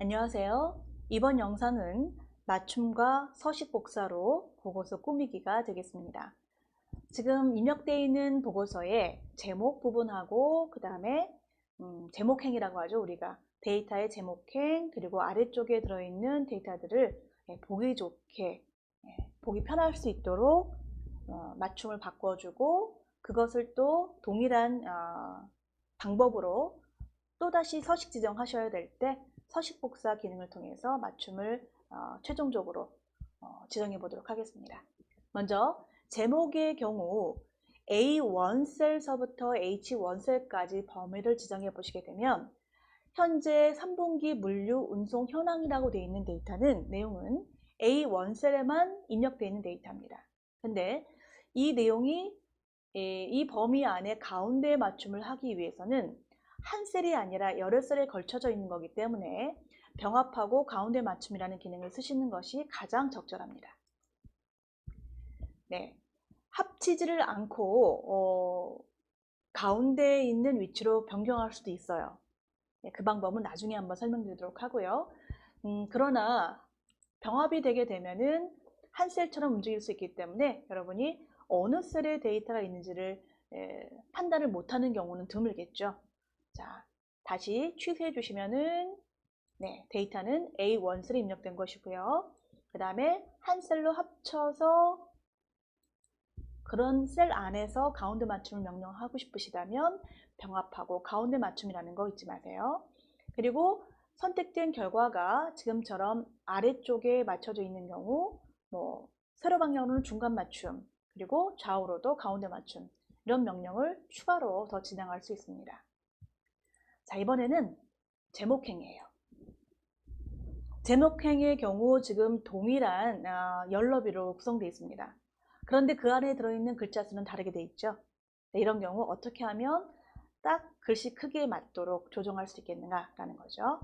안녕하세요. 이번 영상은 맞춤과 서식 복사로 보고서 꾸미기가 되겠습니다. 지금 입력되어 있는 보고서에 제목 부분하고 그 다음에 음, 제목행이라고 하죠. 우리가 데이터의 제목행 그리고 아래쪽에 들어있는 데이터들을 예, 보기 좋게 예, 보기 편할 수 있도록 어, 맞춤을 바꿔주고 그것을 또 동일한 어, 방법으로 또다시 서식 지정하셔야 될때 서식 복사 기능을 통해서 맞춤을 어, 최종적으로 어, 지정해 보도록 하겠습니다. 먼저 제목의 경우 A1 셀서부터 H1 셀까지 범위를 지정해 보시게 되면 현재 3분기 물류 운송 현황이라고 되어 있는 데이터는 내용은 A1 셀에만 입력되어 있는 데이터입니다. 근데 이 내용이 이 범위 안에 가운데 맞춤을 하기 위해서는 한 셀이 아니라 여러 셀에 걸쳐져 있는 거기 때문에 병합하고 가운데 맞춤이라는 기능을 쓰시는 것이 가장 적절합니다. 네, 합치지를 않고 어, 가운데에 있는 위치로 변경할 수도 있어요. 네, 그 방법은 나중에 한번 설명드리도록 하고요. 음, 그러나 병합이 되게 되면은 한 셀처럼 움직일 수 있기 때문에 여러분이 어느 셀에 데이터가 있는지를 에, 판단을 못하는 경우는 드물겠죠. 자, 다시 취소해 주시면은 네, 데이터는 A1셀에 입력된 것이고요. 그 다음에 한 셀로 합쳐서 그런 셀 안에서 가운데 맞춤을 명령하고 싶으시다면 병합하고 가운데 맞춤이라는 거 잊지 마세요. 그리고 선택된 결과가 지금처럼 아래쪽에 맞춰져 있는 경우 뭐 세로 방향으로는 중간 맞춤 그리고 좌우로도 가운데 맞춤 이런 명령을 추가로 더 진행할 수 있습니다. 자 이번에는 제목행이에요. 제목행의 경우 지금 동일한 아, 열너비로 구성되어 있습니다. 그런데 그 안에 들어있는 글자 수는 다르게 되어 있죠. 네, 이런 경우 어떻게 하면 딱 글씨 크기에 맞도록 조정할 수 있겠는가라는 거죠.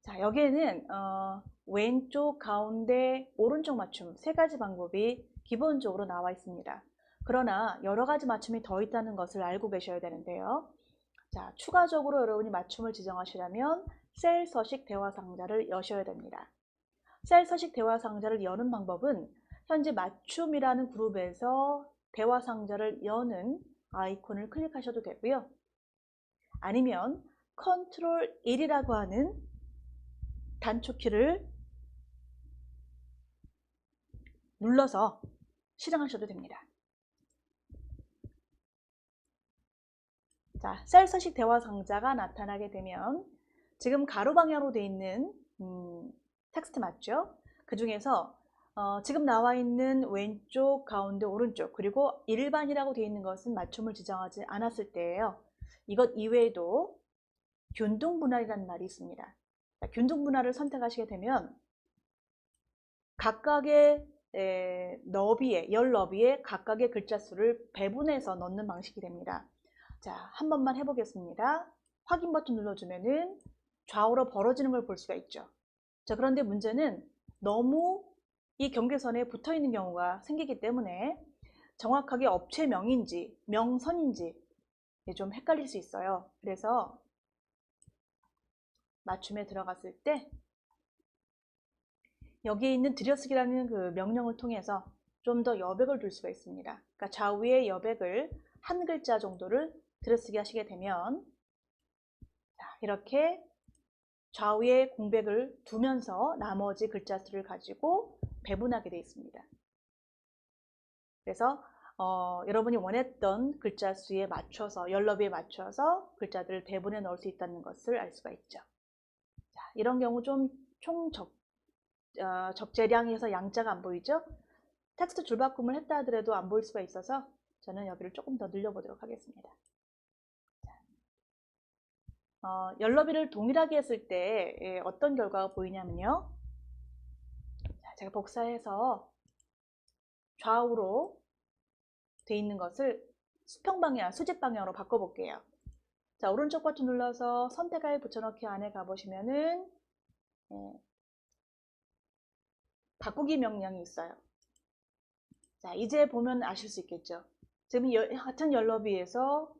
자 여기에는 어, 왼쪽, 가운데, 오른쪽 맞춤 세 가지 방법이 기본적으로 나와 있습니다. 그러나 여러 가지 맞춤이 더 있다는 것을 알고 계셔야 되는데요. 자, 추가적으로 여러분이 맞춤을 지정하시려면 셀 서식 대화 상자를 여셔야 됩니다. 셀 서식 대화 상자를 여는 방법은 현재 맞춤이라는 그룹에서 대화 상자를 여는 아이콘을 클릭하셔도 되고요. 아니면 컨트롤 1이라고 하는 단축키를 눌러서 실행하셔도 됩니다. 자, 셀 서식 대화 상자가 나타나게 되면 지금 가로 방향으로 되어 있는 음, 텍스트 맞죠? 그 중에서 어, 지금 나와 있는 왼쪽, 가운데, 오른쪽 그리고 일반이라고 되어 있는 것은 맞춤을 지정하지 않았을 때예요. 이것 이외에도 균등 분할이라는 말이 있습니다. 자, 균등 분할을 선택하시게 되면 각각의 에, 너비에, 열 너비에 각각의 글자 수를 배분해서 넣는 방식이 됩니다. 자, 한 번만 해보겠습니다. 확인 버튼 눌러주면은 좌우로 벌어지는 걸 볼 수가 있죠. 자, 그런데 문제는 너무 이 경계선에 붙어 있는 경우가 생기기 때문에 정확하게 업체명인지 명선인지 좀 헷갈릴 수 있어요. 그래서 맞춤에 들어갔을 때 여기에 있는 들여쓰기라는 그 명령을 통해서 좀 더 여백을 둘 수가 있습니다. 그러니까 좌우의 여백을 한 글자 정도를 들여쓰기 하시게 되면 이렇게 좌우의 공백을 두면서 나머지 글자 수를 가지고 배분하게 되어 있습니다. 그래서 어, 여러분이 원했던 글자 수에 맞춰서 열너비에 맞춰서 글자들을 배분해 넣을 수 있다는 것을 알 수가 있죠. 자, 이런 경우 좀 총 적, 어, 적재량에서 양자가 안 보이죠? 텍스트 줄바꿈을 했다 하더라도 안 보일 수가 있어서 저는 여기를 조금 더 늘려보도록 하겠습니다. 어, 열너비를 동일하게 했을 때 예, 어떤 결과가 보이냐면요. 자, 제가 복사해서 좌우로 돼 있는 것을 수평 방향, 수직 방향으로 바꿔볼게요. 자, 오른쪽 버튼 눌러서 선택하여 붙여넣기 안에 가보시면은 예, 바꾸기 명령이 있어요. 자, 이제 보면 아실 수 있겠죠. 지금 같은 열너비에서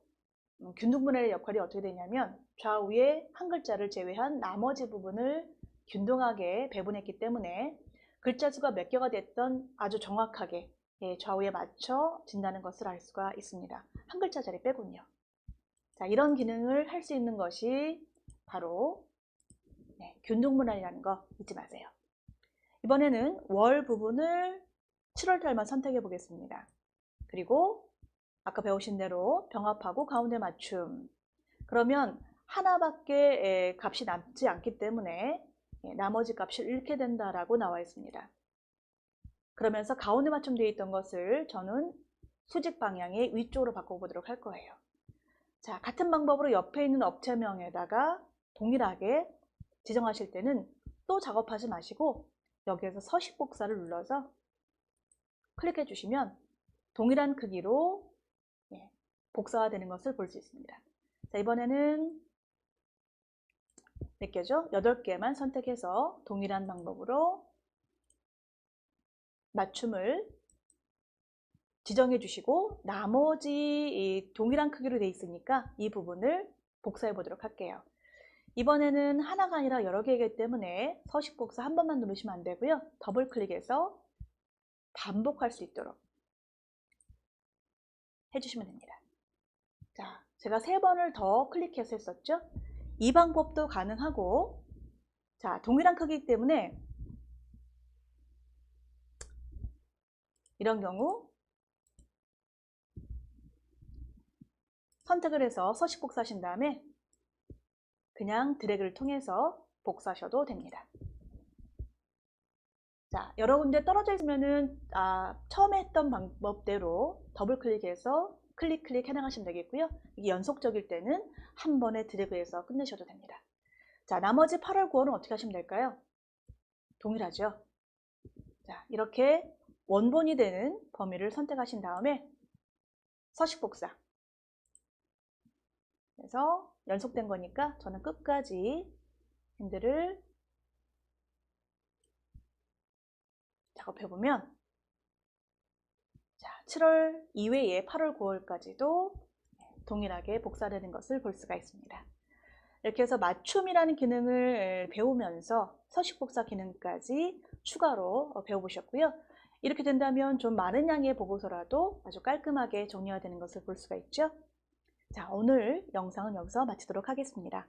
균등 분할의 역할이 어떻게 되냐면 좌우에 한 글자를 제외한 나머지 부분을 균등하게 배분했기 때문에 글자 수가 몇 개가 됐던 아주 정확하게 예, 좌우에 맞춰 진다는 것을 알 수가 있습니다. 한 글자짜리 빼군요. 자, 이런 기능을 할 수 있는 것이 바로 네, 균등문항이라는 거 잊지 마세요. 이번에는 월 부분을 7월 달만 선택해 보겠습니다. 그리고 아까 배우신 대로 병합하고 가운데 맞춤. 그러면 하나밖에 값이 남지 않기 때문에 예, 나머지 값을 잃게 된다라고 나와 있습니다. 그러면서 가운데 맞춤되어 있던 것을 저는 수직 방향의 위쪽으로 바꿔보도록 할 거예요. 자, 같은 방법으로 옆에 있는 업체명에다가 동일하게 지정하실 때는 또 작업하지 마시고 여기에서 서식 복사를 눌러서 클릭해 주시면 동일한 크기로 예, 복사가 되는 것을 볼 수 있습니다. 자, 이번에는 몇 개죠? 8개만 선택해서 동일한 방법으로 맞춤을 지정해 주시고 나머지 동일한 크기로 되어 있으니까 이 부분을 복사해 보도록 할게요. 이번에는 하나가 아니라 여러 개이기 때문에 서식 복사 한 번만 누르시면 안 되고요. 더블 클릭해서 반복할 수 있도록 해주시면 됩니다. 자, 제가 세 번을 더 클릭해서 했었죠? 이 방법도 가능하고 자, 동일한 크기이기 때문에 이런 경우 선택을 해서 서식 복사하신 다음에 그냥 드래그를 통해서 복사하셔도 됩니다. 자, 여러 군데 떨어져 있으면은 아, 처음에 했던 방법대로 더블 클릭해서 클릭 클릭 해나가시면 되겠고요. 이게 연속적일 때는 한 번에 드래그해서 끝내셔도 됩니다. 자, 나머지 8월, 9월은 어떻게 하시면 될까요? 동일하죠. 자, 이렇게 원본이 되는 범위를 선택하신 다음에 서식 복사. 그래서 연속된 거니까 저는 끝까지 핸들을 작업해보면 자, 7월 이외에 8월, 9월까지도 동일하게 복사되는 것을 볼 수가 있습니다. 이렇게 해서 맞춤이라는 기능을 배우면서 서식 복사 기능까지 추가로 배워보셨고요. 이렇게 된다면 좀 많은 양의 보고서라도 아주 깔끔하게 정리가 되는 것을 볼 수가 있죠. 자, 오늘 영상은 여기서 마치도록 하겠습니다.